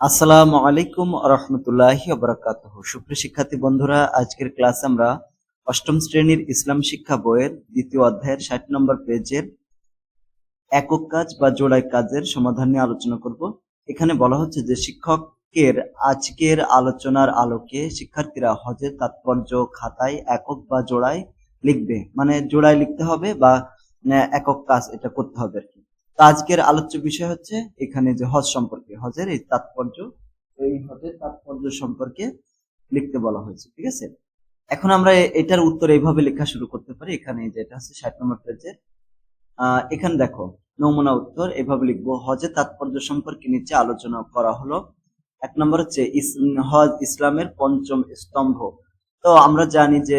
আসসালামু আলাইকুম রহমতুল্লাহি বরকাত সুপ্রিয় শিক্ষার্থী বন্ধুরা, আজকের ক্লাস আমরা অষ্টম শ্রেণির ইসলাম শিক্ষা বইয়ের দ্বিতীয় অধ্যায়ের ষাট নম্বর পেজের একক কাজ বা জোড়াই কাজের সমাধান নিয়ে আলোচনা করব। এখানে বলা হচ্ছে যে শিক্ষকের আজকের আলোচনার আলোকে শিক্ষার্থীরা হজের তাৎপর্য খাতায় একক বা জোড়ায় লিখবে। মানে জোড়ায় লিখতে হবে বা একক কাজ এটা করতে হবে আর কি। তো আজকের আলোচ্য বিষয় হচ্ছে এখানে যে হজ সম্পর্কে, হজের এই তাৎপর্য, এই হজের তাৎপর্য সম্পর্কে লিখতে বলা হয়েছে, ঠিক আছে? এখন আমরা এটার উত্তর এইভাবে লেখা শুরু করতে পারি। এখানে যেটা হচ্ছে ষাট নম্বর পেজের। এখানে দেখো, নমুনা উত্তর, এভাবে লিখব, হজের তাৎপর্য সম্পর্কে নিচে আলোচনা করা হলো। এক নম্বর হচ্ছে হজ ইসলামের পঞ্চম স্তম্ভ। তো আমরা জানি যে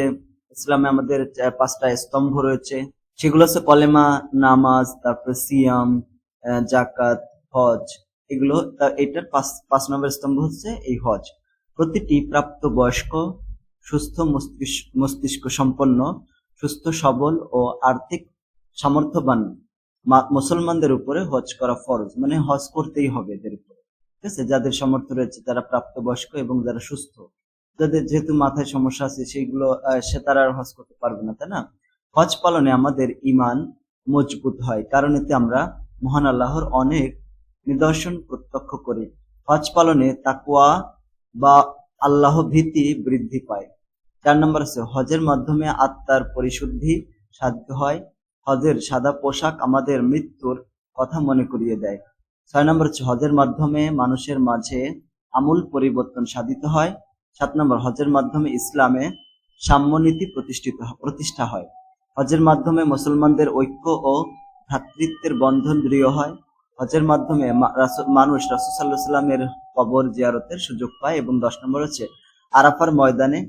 ইসলামে আমাদের পাঁচটা স্তম্ভ রয়েছে। সেগুলো হচ্ছে কলেমা, নামাজ, তারপরে সিয়াম জাকাত হজ, এগুলো এটার পাঁচ পাঁচ নম্বর স্তম্ভ হচ্ছে এই হজ। প্রতিটি প্রাপ্ত বয়স্ক সুস্থ মস্তিষ্ক মস্তিষ্ক সম্পন্ন, সুস্থ, সবল ও আর্থিক সামর্থ্যবান মুসলমানদের উপরে হজ করা ফরজ। মানে হজ করতেই হবে এদের উপরে। ঠিক আছে? যাদের সামর্থ্য রয়েছে, তারা প্রাপ্তবয়স্ক এবং যারা সুস্থ। যাদের যেহেতু মাথায় সমস্যা আছে সেইগুলো সে তারা হজ করতে পারবে না, তাই না? হজ পালনে আমাদের ইমান মজবুত হয়, কারণ এতে আমরা মহান আল্লাহর অনেক নিদর্শন প্রত্যক্ষ করি। হজ পালনে তাকুয়া বা আল্লাহ ভীতি বৃদ্ধি পায়। চার নম্বর আছে, হজের মাধ্যমে আত্মার পরিশুদ্ধি সাধ্য হয়। হজের সাদা পোশাক আমাদের মৃত্যুর কথা মনে করিয়ে দেয়। ছয় নম্বর হচ্ছে, হজের মাধ্যমে মানুষের মাঝে আমূল পরিবর্তন সাধিত হয়। সাত নম্বর, হজের মাধ্যমে ইসলামে সাম্যনীতি প্রতিষ্ঠিত, প্রতিষ্ঠা হয়। হজের মাধ্যমে মুসলমানদের ঐক্য ও ভ্রাতৃত্বের বন্ধন দৃঢ় হয়। হজের মাধ্যমে মানুষ রাসুসাল্লাহ সাল্লামের কবর জিয়ারতের সুযোগ পায় এবং দশ নম্বর হচ্ছে আরাফার ময়দানে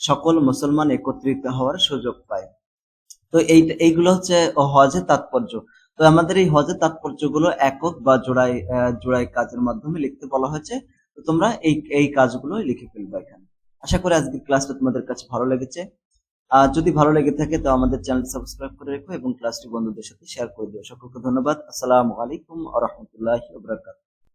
সকল মুসলমান একত্রিত হওয়ার সুযোগ পায়। তো এই এইগুলো হচ্ছে হজের তাৎপর্য। তো আমাদের এই হজের তাৎপর্যগুলো একক বা জোড়াই জোড়াই কাজের মাধ্যমে লিখতে বলা হয়েছে। তো তোমরা এই এই কাজগুলো লিখে ফেলবে এখানে। আশা করি আজকের ক্লাসটা তোমাদের কাছে ভালো লেগেছে। যদি ভালো লেগে থাকে, তো আমাদের চ্যানেল সাবস্ক্রাইব করে রেখো এবং ক্লাসটি বন্ধুদের সাথে শেয়ার করে দিও। সকলকে ধন্যবাদ। আসসালামু আলাইকুম আ রহমতুল্লাহ